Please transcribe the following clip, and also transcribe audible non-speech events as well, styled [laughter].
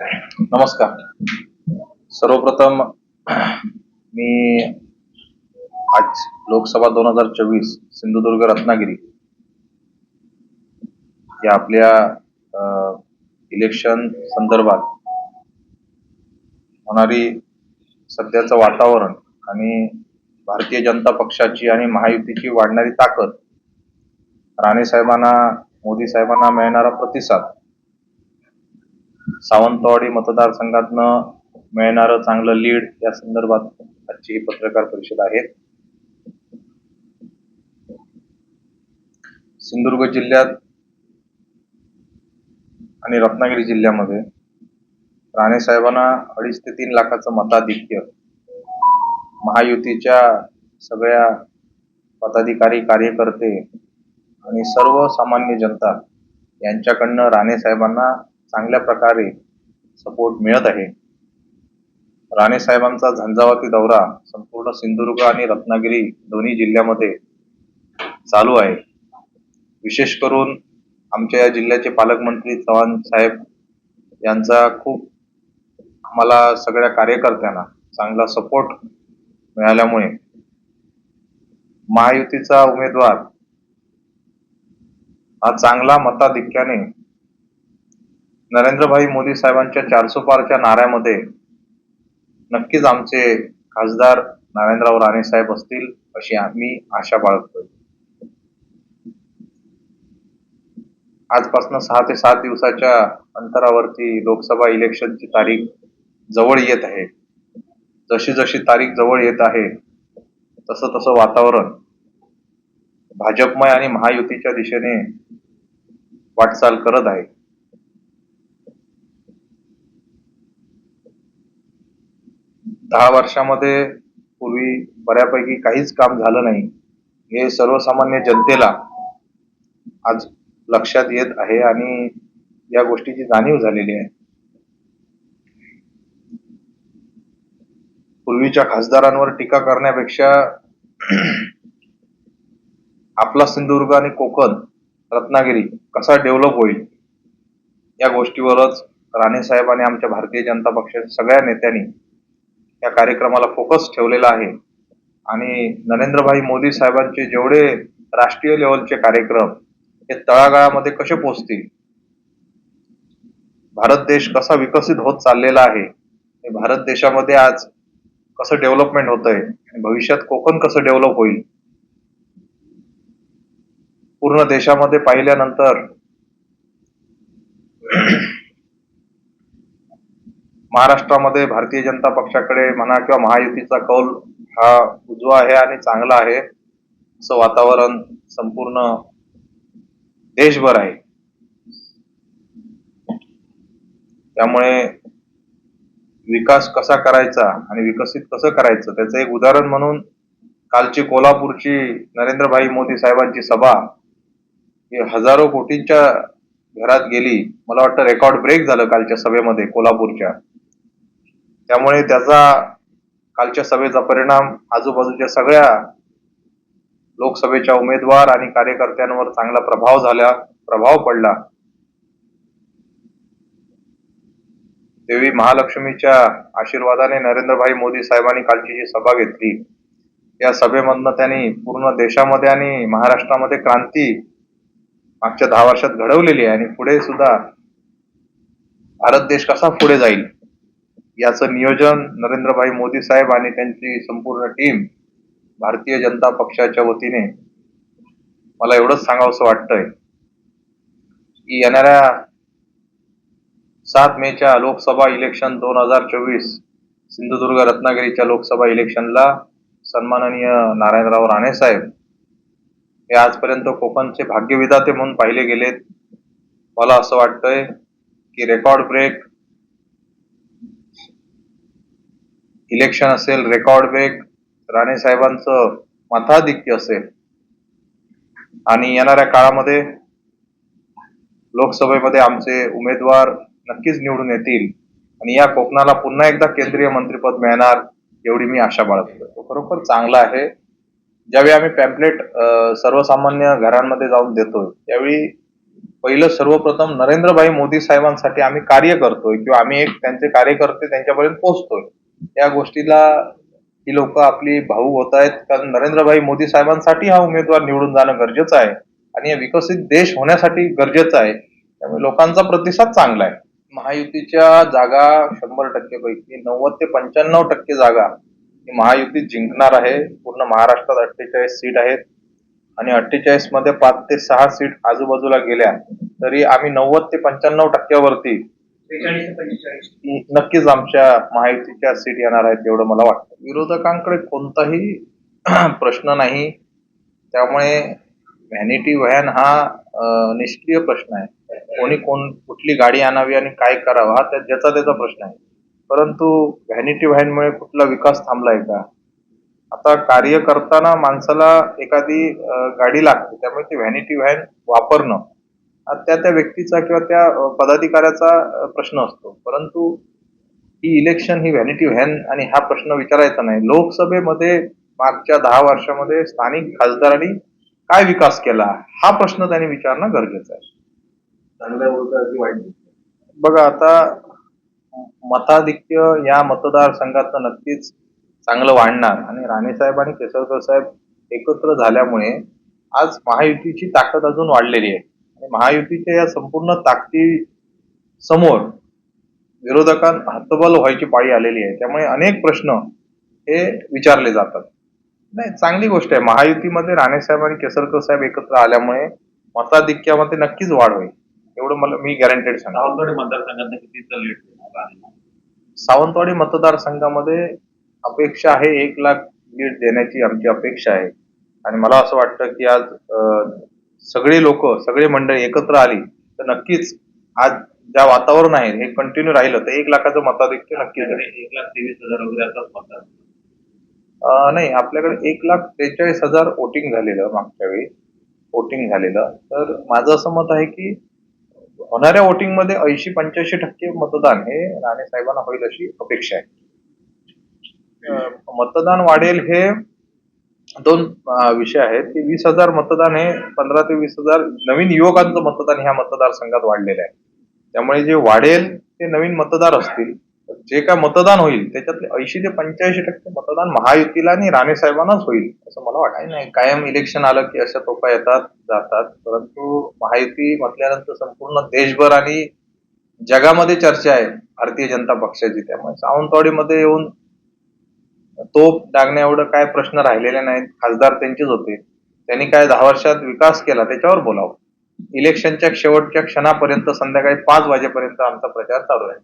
नमस्कार. सर्वप्रथम मी आज लोकसभा दोन हजार चोवीस सिंधुदुर्ग रत्नागिरी या आपल्या इलेक्शन संदर्भात होणारी सध्याचं वातावरण आणि भारतीय जनता पक्षाची आणि महायुतीची वाढणारी ताकद राणे साहेबांना मोदी साहेबांना मिळणारा प्रतिसाद सावंतवाडी मतदारसंघातनं मिळणारं चांगलं लीड या संदर्भात आजची ही पत्रकार परिषद आहे. सिंधुदुर्ग जिल्ह्यात आणि रत्नागिरी जिल्ह्यामध्ये राणे साहेबांना अडीच ते तीन लाखाचं मताधिक्य महायुतीच्या सगळ्या पदाधिकारी कार्यकर्ते आणि सर्वसामान्य जनता यांच्याकडनं राणे साहेबांना चांगल्या प्रकारे सपोर्ट मिळत आहे. राणे साहेबांचा झंझावाती दौरा संपूर्ण सिंधुदुर्ग आणि रत्नागिरी दोन्ही जिल्ह्यामध्ये चालू आहे. विशेष करून आमच्या या जिल्ह्याचे पालकमंत्री चव्हाण साहेब यांचा खूप आम्हाला सगळ्या कार्यकर्त्यांना चांगला सपोर्ट मिळाल्यामुळे महायुतीचा उमेदवार हा चांगला मताधिक्याने नरेंद्रभाई मोदी साहेबांच्या चारसो पारच्या नाऱ्यामध्ये नक्कीच आमचे खासदार नारायणराव राणे साहेब असतील अशी आम्ही आशा बाळगतोय. आजपासून सहा ते सात दिवसाच्या अंतरावरती लोकसभा इलेक्शनची तारीख जवळ येत आहे. जशी जशी तारीख जवळ येत आहे तसं तसं वातावरण भाजपमय आणि महायुतीच्या दिशेने वाटचाल करत आहे. दहा वर्षामध्ये पूर्वी बऱ्यापैकी काहीच काम झालं नाही. हे सर्वसामान्य जनतेला आज लक्षात येत आहे आणि या गोष्टीची जाणीव झालेली आहे. पूर्वीच्या खासदारांवर टीका करण्यापेक्षा [clears throat] आपला सिंधुदुर्ग आणि कोकण रत्नागिरी कसा डेव्हलप होईल या गोष्टीवरच राणे साहेब आणि आमच्या भारतीय जनता पक्षाच्या सगळ्या नेत्यांनी या कार्यक्रमाला फोकस ठेवलेला आहे. आणि नरेंद्रभाई मोदी साहेबांचे जेवढे राष्ट्रीय लेवलचे कार्यक्रम हे तळागाळामध्ये कसे पोचतील भारत देश कसा विकसित होत चाललेला आहे? भारत देशामध्ये आज कसं डेव्हलपमेंट होत आहे आणि भविष्यात कोकण कसं डेव्हलप होईल? पूर्ण देशामध्ये पाहिल्यानंतर महाराष्ट्रामध्ये भारतीय जनता पक्षाकडे म्हणा किंवा महायुतीचा कौल हा उजवा आहे आणि चांगला आहे असं वातावरण संपूर्ण देशभर आहे. त्यामुळे विकास कसा करायचा आणि विकसित कसं करायचं त्याचं एक उदाहरण म्हणून कालची कोल्हापूरची नरेंद्रभाई मोदी साहेबांची सभा ही हजारो कोटींच्या घरात गेली. मला वाटतं रेकॉर्ड ब्रेक झालं कालच्या सभेमध्ये कोल्हापूरच्या. त्यामुळे त्याचा कालच्या सभेचा परिणाम आजूबाजूच्या सगळ्या लोकसभेच्या उमेदवार आणि कार्यकर्त्यांवर चांगला प्रभाव झाला प्रभाव पडला. देवी महालक्ष्मीच्या आशीर्वादाने नरेंद्रभाई मोदी साहेबांनी कालची जी सभा घेतली या सभेमधनं त्यांनी पूर्ण देशामध्ये आणि महाराष्ट्रामध्ये क्रांती मागच्या दहा वर्षात घडवलेली आहे आणि पुढे सुद्धा भारत देश कसा पुढे जाईल? याचं नियोजन नरेंद्रभाई मोदी साहेब आणि त्यांची संपूर्ण टीम भारतीय जनता पक्षाच्या वतीने मला एवढंच सांगावंसं वाटतंय की येणाऱ्या सात मेच्या लोकसभा इलेक्शन दोन हजार चोवीस सिंधुदुर्ग रत्नागिरीच्या लोकसभा इलेक्शनला सन्माननीय नारायणराव राणे साहेब हे आजपर्यंत कोकणचे भाग्यविधाते म्हणून पाहिले गेलेत. मला असं वाटतंय की रेकॉर्ड ब्रेक इलेक्शन असेल रेकॉर्ड ब्रेक राणे साहेबांचं मताधिक्य असेल आणि येणाऱ्या काळामध्ये लोकसभेमध्ये आमचे उमेदवार नक्कीच निवडून येतील आणि या कोकणाला पुन्हा एकदा केंद्रीय मंत्रीपद मिळणार एवढी मी आशा बाळगतो. तो खरोखर चांगला आहे. ज्यावेळी आम्ही पॅम्पलेट सर्वसामान्य घरांमध्ये जाऊन देतो त्यावेळी पहिलं सर्वप्रथम नरेंद्रभाई मोदी साहेबांसाठी आम्ही कार्य करतोय किंवा आम्ही एक त्यांचे कार्यकर्ते त्यांच्यापर्यंत पोहोचतोय. या गोष्टीला ही लोक आपली भाऊ होत आहेत. कारण नरेंद्रभाई मोदी साहेबांसाठी हा उमेदवार निवडून जाणं गरजेचं आहे. आणि विकसित देश होण्यासाठी गरजेचं आहे. त्यामुळे लोकांचा प्रतिसाद चांगला आहे. महायुतीच्या जागा शंभर टक्के पैकी नव्वद ते पंच्याण्णव टक्के जागा ही महायुती जिंकणार आहे. पूर्ण महाराष्ट्रात अठ्ठेचाळीस सीट आहेत. आणि अठ्ठेचाळीसमध्ये पाच ते सहा सीट आजूबाजूला गेल्या तरी आम्ही नव्वद ते पंच्याण्णव टक्क्यावरती नक्कीच आमच्या माहितीच्या सीट येणार आहेत एवढं मला वाटतं. विरोधकांकडे कोणताही [clears throat] प्रश्न नाही. त्यामुळे व्हॅनिटी व्हॅन हा निष्क्रिय प्रश्न आहे. कोणी कोण कुठली गाडी आणावी आणि काय करावं हा त्या- ज्याचा त्याचा प्रश्न आहे. परंतु व्हॅनिटी व्हॅनमुळे कुठला विकास थांबलाय का? आता कार्य करताना माणसाला एखादी गाडी लागते. त्यामुळे ती व्हॅनिटी व्हॅन वापरणं त्या त्या व्यक्तीचा किंवा त्या पदाधिकाऱ्याचा प्रश्न असतो. परंतु ही इलेक्शन ही व्हॅनिटी व्हॅन आणि हा प्रश्न विचारायचा नाही. लोकसभेमध्ये मागच्या दहा वर्षामध्ये स्थानिक खासदारांनी काय विकास केला हा प्रश्न त्यांनी विचारणं गरजेचं आहे. बघा आता मताधिक्य या मतदारसंघात नक्कीच चांगलं वाढणार आणि राणेसाहेब आणि केसरकर साहेब एकत्र झाल्यामुळे आज महायुतीची ताकद अजून वाढलेली आहे. महायुतीच्या या संपूर्ण ताकदी समोर विरोधकांना हतबल व्हायची पाळी आलेली आहे. त्यामुळे अनेक प्रश्न हे विचारले जातात. नाही चांगली गोष्ट आहे. महायुतीमध्ये राणेसाहेब आणि केसरकर साहेब एकत्र आल्यामुळे मताधिक्यामध्ये नक्कीच वाढ होईल. एवढं मला मी गॅरंटेड सांगतो. सावंतवाडी मतदारसंघात आहे? सावंतवाडी मतदारसंघामध्ये अपेक्षा आहे एक लाख लीड देण्याची आमची अपेक्षा आहे. आणि मला असं वाटतं की आज सगळे लोक सगळे मंडळी एकत्र आली तर नक्कीच आज ज्या वातावरण आहे हे कंटिन्यू राहिलं तर एक लाखाचं मताधिक्य नक्कीच आपल्याकडे एक लाख तेवीस हजार वगैरे असाच मतदार अं, नाही आपल्याकडे एक लाख त्रेचाळीस हजार वोटिंग झालेलं मागच्या वेळी. वोटिंग झालेलं. तर माझं असं मत आहे की होणाऱ्या वोटिंगमध्ये ऐंशी पंच्याऐंशी टक्के मतदान हे राणे साहेबांना होईल अशी अपेक्षा आहे. अं, मतदान वाढेल हे दोन विषय आहेत. की वीस हजार मतदान हे पंधरा ते वीस हजार नवीन युवकांचं मतदान ह्या मतदारसंघात वाढलेलं आहे. त्यामुळे जे वाढेल ते नवीन मतदार असतील. जे काय मतदान होईल त्याच्यातले ऐंशी ते पंच्याऐंशी टक्के मतदान महायुतीला आणि राणे साहेबांनाच होईल असं मला वाटायचं नाही. कायम इलेक्शन आलं की अशा तोफा येतात जातात. परंतु महायुती म्हटल्यानंतर संपूर्ण देशभर आणि जगामध्ये चर्चा आहे भारतीय जनता पक्षाची. त्यामुळे सावंतवाडीमध्ये येऊन तोप डागण्या एवढं काय प्रश्न राहिलेले नाहीत. खासदार त्यांचेच होते. त्यांनी काय दहा वर्षात विकास केला त्याच्यावर बोलावं. इलेक्शनच्या शेवटच्या क्षणापर्यंत संध्याकाळी पाच वाजेपर्यंत आमचा प्रचार चालू आहे